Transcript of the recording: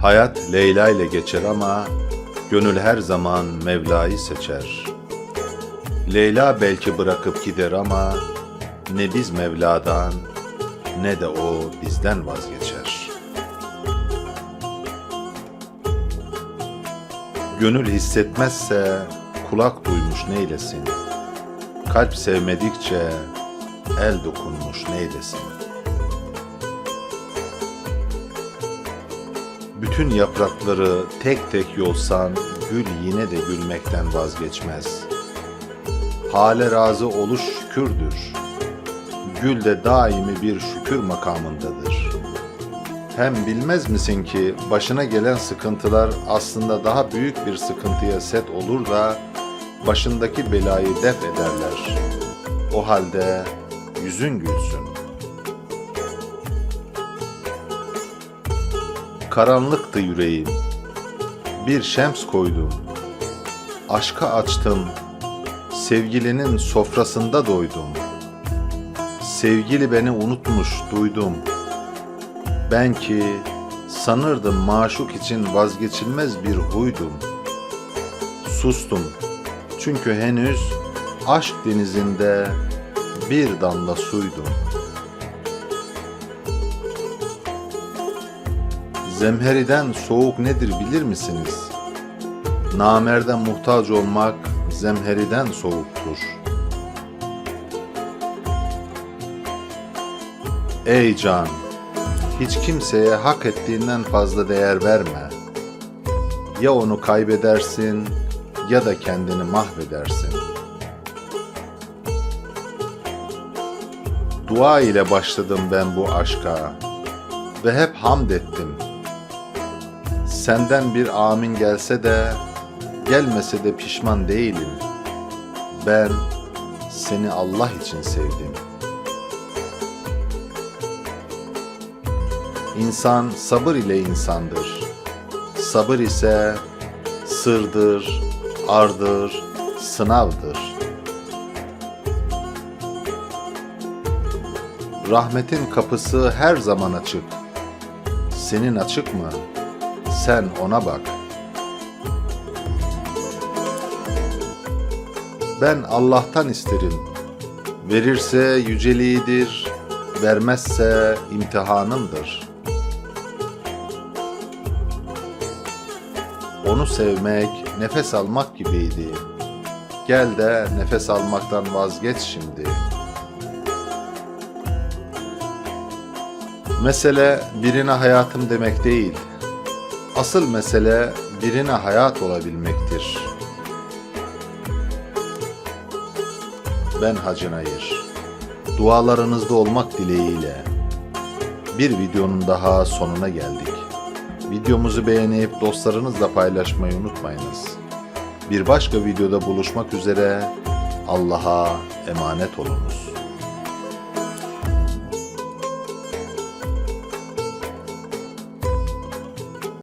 Hayat Leyla ile geçer ama gönül her zaman Mevla'yı seçer. Leyla belki bırakıp gider ama ne biz Mevla'dan ne de o bizden vazgeçer. Gönül hissetmezse kulak duymuş neylesin? Kalp sevmedikçe el dokunmuş neylesin? Bütün yaprakları tek tek yolsan gül yine de gülmekten vazgeçmez. Hale razı oluş şükürdür. Gül de daimi bir şükür makamındadır. Hem bilmez misin ki başına gelen sıkıntılar aslında daha büyük bir sıkıntıya set olur da başındaki belayı def ederler. O halde yüzün gülsün. Karanlıktı yüreğim. Bir şems koydum. Aşka açtım. Sevgilinin sofrasında doydum. Sevgili beni unutmuş duydum. Ben ki sanırdım maşuk için vazgeçilmez bir huydum. Sustum. Çünkü henüz aşk denizinde bir damla suydum. Zemheriden soğuk nedir bilir misiniz? Namerde muhtaç olmak zemheriden soğuktur. Ey can! Hiç kimseye hak ettiğinden fazla değer verme. Ya onu kaybedersin ya da kendini mahvedersin. Dua ile başladım ben bu aşka ve hep hamd ettim. Senden bir amin gelse de gelmese de pişman değilim. Ben seni Allah için sevdim. İnsan sabır ile insandır. Sabır ise sırdır, ardır, sınavdır. Rahmetin kapısı her zaman açık. Senin açık mı? Sen ona bak. Ben Allah'tan isterim. Verirse yüceliğidir, vermezse imtihanımdır. Onu sevmek nefes almak gibiydi. Gel de nefes almaktan vazgeç şimdi. Mesele birine hayatım demek değil. Asıl mesele birine hayat olabilmektir. Ben Hacı Nayır. Dualarınızda olmak dileğiyle bir videonun daha sonuna geldik. Videomuzu beğenip dostlarınızla paylaşmayı unutmayınız. Bir başka videoda buluşmak üzere Allah'a emanet olunuz.